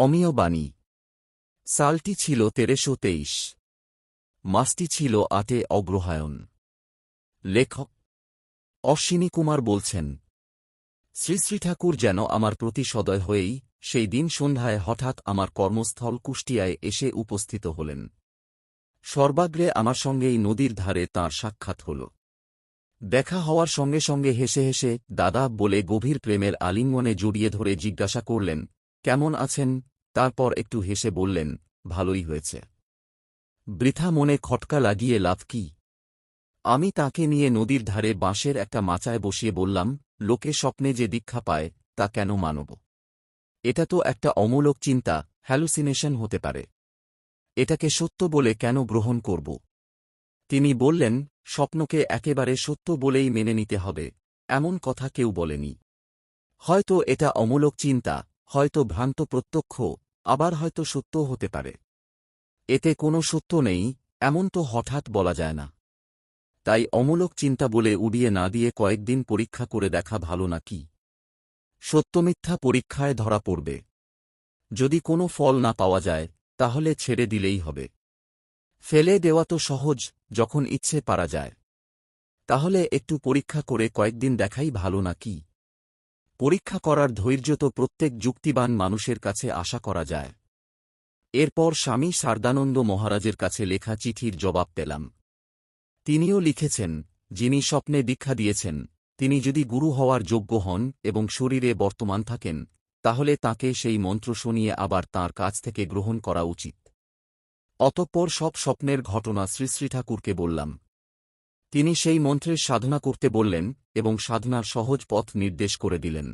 অমীয় বাণী। সালটি ছিল তেরোশো তেইশ। মাসটি ছিল আটে অগ্রহায়ণ। লেখক অশ্বিনী কুমার বলছেন, শ্রী শ্রী ঠাকুর যেন আমার প্রতি সদয় হয়েই সেই দিন সন্ধ্যায় হঠাৎ আমার কর্মস্থল কুষ্টিয়ায় এসে উপস্থিত হলেন। সর্বাগ্রে আমার সঙ্গেই নদীর ধারে তাঁর সাক্ষাৎ হল। দেখা হওয়ার সঙ্গে সঙ্গে হেসে হেসে দাদা বলে গভীর প্রেমের আলিঙ্গনে জড়িয়ে ধরে জিজ্ঞাসা করলেন, কেমন আছেন? তারপর একটু হেসে বললেন, ভালোই হয়েছে। বৃথা মনে খটকা লাগিয়ে লাভ কি? আমি তাকে নিয়ে নদীর ধারে বাঁশের একটা মাচায় বসিয়ে বললাম, লোকে স্বপ্নে যে দীক্ষা পায়, তা কেন মানব? এটা তো একটা অমূলক চিন্তা, হ্যালুসিনেশন হতে পারে। এটাকে সত্য বলে কেন গ্রহণ করব? তিনি বললেন, স্বপ্নকে একেবারে সত্য বলেই মেনে নিতে হবে, এমন কথা কেউ বলেনি। হয়তো এটা অমূলক চিন্তা, হয়তো ভ্রান্ত প্রত্যক্ষ আবার হয়তো সত্যও হতে পারে। এতে কোনো সত্য নেই, এমন তো হঠাৎ বলা যায় না। তাই অমূলক চিন্তা বলে উড়িয়ে না দিয়ে কয়েকদিন পরীক্ষা করে দেখা ভালো না কি? সত্যমিথ্যা পরীক্ষায় ধরা পড়বে। যদি কোনো ফল না পাওয়া যায়, তাহলে ছেড়ে দিলেই হবে। ফেলে দেওয়া তো সহজ, যখন ইচ্ছে পারা যায়। তাহলে একটু পরীক্ষা করে কয়েকদিন দেখাই ভালো নাকি পরীক্ষা করার ধৈর্য তো প্রত্যেক যুক্তিবান মানুষের কাছে আশা করা যায়। এরপর স্বামী সারদানন্দ মহারাজের কাছে লেখা চিঠির জবাব পেলাম। তিনিও লিখেছেন, যিনি স্বপ্নে দীক্ষা দিয়েছেন, তিনি যদি গুরু হওয়ার যোগ্য হন এবং শরীরে বর্তমান থাকেন, তাহলে তাকে সেই মন্ত্র শুনিয়ে আবার তার কাছ থেকে গ্রহণ করা উচিত। অতঃপর সব স্বপ্নের ঘটনা শ্রী শ্রী ঠাকুরকে বললাম তিনি সেই মন্ত্রের সাধনা করতে বললেন এবং সাধনার সহজ পথ নির্দেশ করে দিলেন।